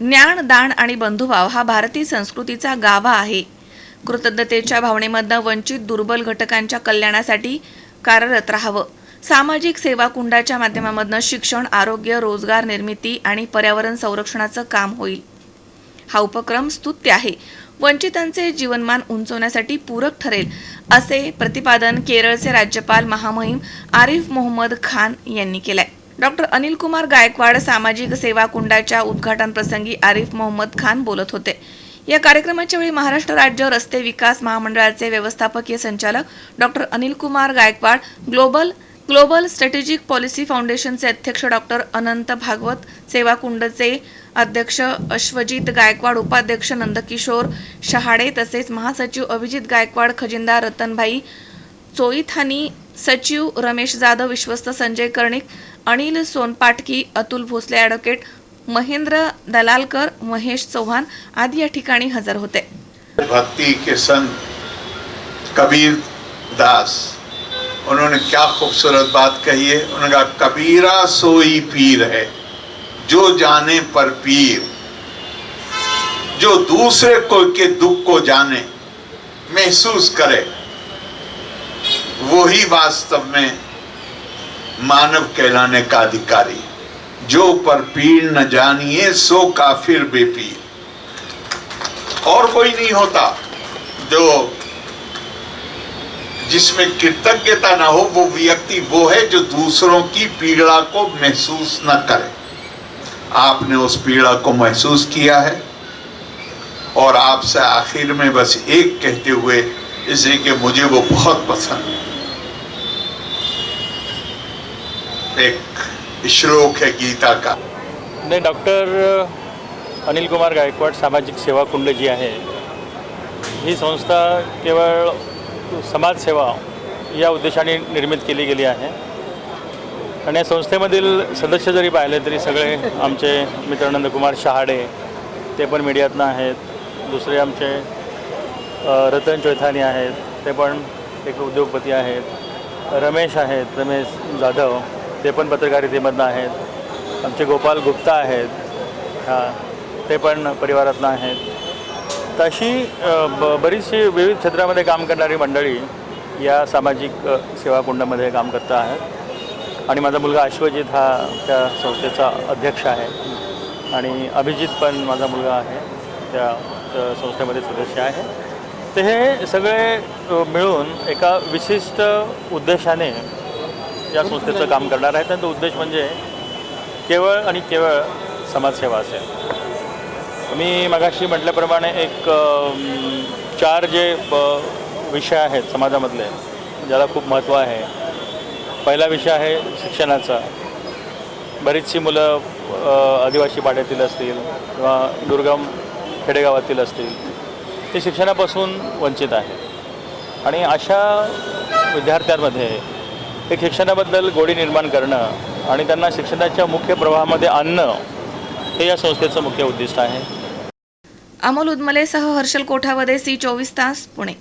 ज्ञान दान आणि बंधुभाव हा भारतीय संस्कृतीचा गावा आहे. कृतज्ञतेच्या भावनेमधनं वंचित दुर्बल घटकांच्या कल्याणासाठी कार्यरत राहावं. सामाजिक सेवा कुंडाच्या माध्यमामधनं शिक्षण आरोग्य रोजगार निर्मिती आणि पर्यावरण संरक्षणाचं काम होईल. हा उपक्रम स्तुत्य आहे. वंचितांचे जीवनमान उंचवण्यासाठी पूरक ठरेल असे प्रतिपादन केरळचे राज्यपाल महामहिम आरिफ मोहम्मद खान यांनी केलंय. डॉक्टर अनिल कुमार गायकवाड सामाजिक सेवा कुंडाच्या उद्घाटन प्रसंगी आरिफ मोहम्मद खान बोलत होते. या कार्यक्रमाच्या वेळी महाराष्ट्र राज्य रस्ते विकास महामंडळाचे व्यवस्थापकीय संचालक doctor Anil Kumar Gaikwad global global strategic policy फाउंडेशनचे अध्यक्ष डॉक्टर अनंत भागवत सेवा कुंडचे अध्यक्ष अश्वजित गायकवाड उपाध्यक्ष नंदकिशोर शहाडे तसेच महासचिव अभिजित गायकवाड खजिनदार रतनभाई चोईथानी सचिव रमेश जाधव विश्वस्त संजय कर्णिक अनिल सोनपाटकी अतुल भोसले ॲडव्होकेट महेंद्र दलालकर महेश चौहान आदी या ठिकाणी हजर होते. भक्ति के संत कबीर दास उन्होंने क्या खूबसूरत बात कही है उन्होंने कहा कबीरा सोई पीर है जो जाने पर पीर जो दूसरे को के दुख को जाने, महसूस करे, वही वास्तव में मानव कहलाने का अधिकारी जो पर पीर न जानिए, सो काफिर बेपीर और कोई नहीं होता जो जिसमें कृतज्ञता ना हो, वो व्यक्ति वो है जो दूसरों की पीड़ा को महसूस न करे। आपने उस पीड़ा को महसूस किया है? और आपसे आखिर में बस एक कहते हुए इसलिए कि मुझे वो बहुत पसंद है। एक श्लोक है गीता का। नाही डॉक्टर अनिल कुमार गायकवाड सामाजिक सेवा कुंड जी आहे. ही संस्था केवळ समाजसेवा या उद्देशाने निर्मित केली गेली आहे. आणि या संस्थेमधील सदस्य जरी पाहिले तरी सगळे आमचे मित्र नंदकुमार शहाडे ते पण मीडियातनं आहेत. दुसरे आमचे रतन चैथानी आहेत. ते पण एक उद्योगपती आहेत. रमेश आहेत रमेश जाधव ते पण पत्रकारितेमधनं आहेत. आमचे गोपाल गुप्ता आहेत. हां ते पण परिवारातनं आहेत. तशी ब बरीचशी विविध क्षेत्रामध्ये काम करणारी मंडळी या सामाजिक सेवाकुंडामध्ये काम करता आहेत. आणि माझा मुलगा अश्वजित हा त्या संस्थेचा अध्यक्ष आहे. आणि अभिजित पण माझा मुलगा आहे. त्या संस्थेमध्ये सदस्य आहे. तर हे सगळे मिळून एका विशिष्ट उद्देशाने या संस्थेचं काम करणार आहेत. आणि तो उद्देश म्हणजे केवळ आणि केवळ समाजसेवा असेल. मी मगाशी म्हटल्याप्रमाणे एक चार जे विषय आहेत समाजामधले ज्याला खूप महत्त्व आहे. पहिला विषय आहे शिक्षणाचा. बरीचशी मुलं आदिवासी पाड्यातील असतील किंवा दुर्गम खेडेगावातील असतील ते शिक्षणापासून वंचित आहेत आणि अशा विद्यार्थ्यांमध्ये एक शिक्षणाबद्दल गोडी निर्माण करणं आणि त्यांना शिक्षणाच्या मुख्य प्रवाहामध्ये आणणं हे या संस्थेचं मुख्य उद्दिष्ट आहे. अमोल उदमलेसह हर्षल कोठावदे सी चोवीस तास पुणे.